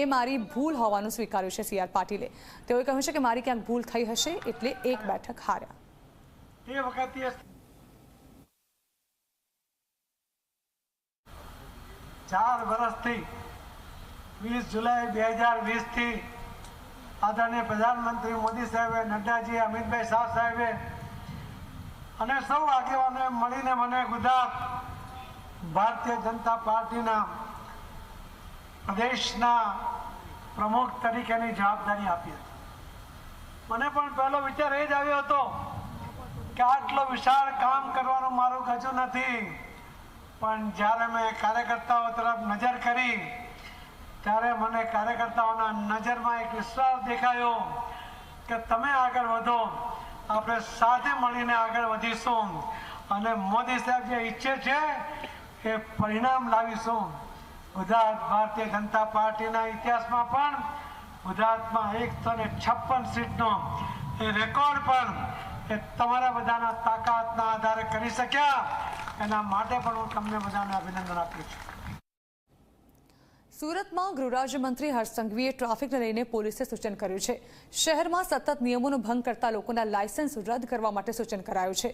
એ મારી ભૂલ હોવાનું સ્વીકાર્યું છે સી આર પાટીલે. તેઓએ કહ્યું છે કે મારી ક્યાંક ભૂલ થઈ હશે એટલે એક બેઠક હાર્યા. ચાર વર્ષથી વીસ જુલાઈ બે હજાર વીસથી આદરણીય પ્રધાનમંત્રી મોદી સાહેબે, નડ્ડાજી, અમિતભાઈ શાહ સાહેબે અને સૌ આગેવાનોએ મળીને મને ગુજરાત ભારતીય જનતા પાર્ટીના પ્રદેશના પ્રમુખ તરીકેની જવાબદારી આપી હતી. મને પણ પહેલો વિચાર એ જ આવ્યો હતો કે આટલો વિશાળ કામ કરવાનું મારું ગજુ નથી. પણ જ્યારે મેં કાર્યકર્તાઓ તરફ નજર કરી, ત્યારે મને કાર્યકર્તાઓના નજરમાં એક વિશ્વાસ દેખાયો કે તમે આગળ વધો, આપણે સાથે મળીને આગળ વધીશું. અને મોદી સાહેબ જે ઈચ્છે છે એ પરિણામ લાવીશું. ગુજરાત ભારતીય જનતા પાર્ટીના ઇતિહાસમાં પણ ગુજરાતમાં એકસો ને છપ્પન સીટનો એ રેકોર્ડ પણ એ તમારા બધાના તાકાતના આધારે કરી શક્યા. એના માટે પણ હું તમને બધાને અભિનંદન આપું છું. સુરતમાં ગૃહરાજ્યમંત્રી હર્ષ સંઘવીએ ટ્રાફિકને લઈને પોલીસે સૂચન કર્યું છે. શહેરમાં સતત નિયમોનો ભંગ કરતા લોકોના લાયસન્સ રદ કરવા માટે સૂચન કરાયું છે.